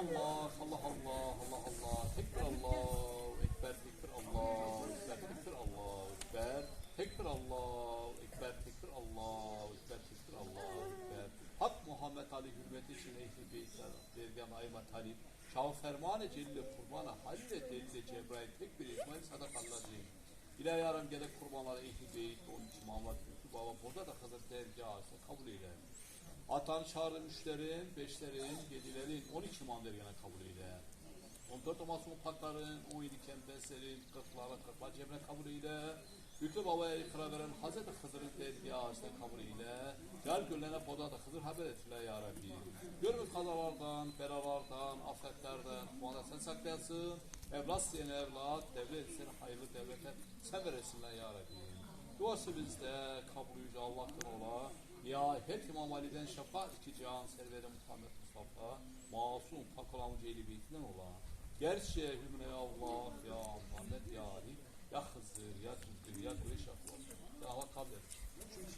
Allah, Allah Allah, Allah Allah. Tekbir Allahu Ekber, tekbir Allahu Ekber, tekbir Allahu Ekber. Tekbir Allahu Ekber, tekbir Allahu Ekber, tekbir Allahu Ekber. Hak Muhammed Ali hürmeti için ehli beytler, dergâh ayma talip. Şah fermanı celle kurbana Halil ve Delil Cebrail tekbir İsmail sadakallah İlahi yaram gerek kurbanları ehli beyt, onun için Muhammed Kültü Baba burada da Hazır dergahı kabul eyle. Atan çağrı müşlerin, beşlerin, yedilerin, 12 mandır yana kabul eyle. 14 masum pakların, 17 kempeslerin, 40'ların, 40'lar cemre kabul eyle. Yüklü babaya ikra veren Hazreti Hızır'ın dergahı kabul eyle. Gel gönlene poda da Hızır haber ettiler ya Rabbi. Görmüş kazalardan, belalardan, afetlerden, kuana sen saklayasın. Evlat senin evlat, devlet seni hayırlı devlete sen veresinler ya Rabbi. Duası bizde kabul yüce Allah'tan ola. Nihayet İmam Ali'den şefaat iki cihan serveri Muhammed Mustafa. Masum pak olan Ceyli beytinden ola. Gerçi hümne ya Allah ya Muhammed ya Ali ya Hızır ya Cübbir ya Kureyş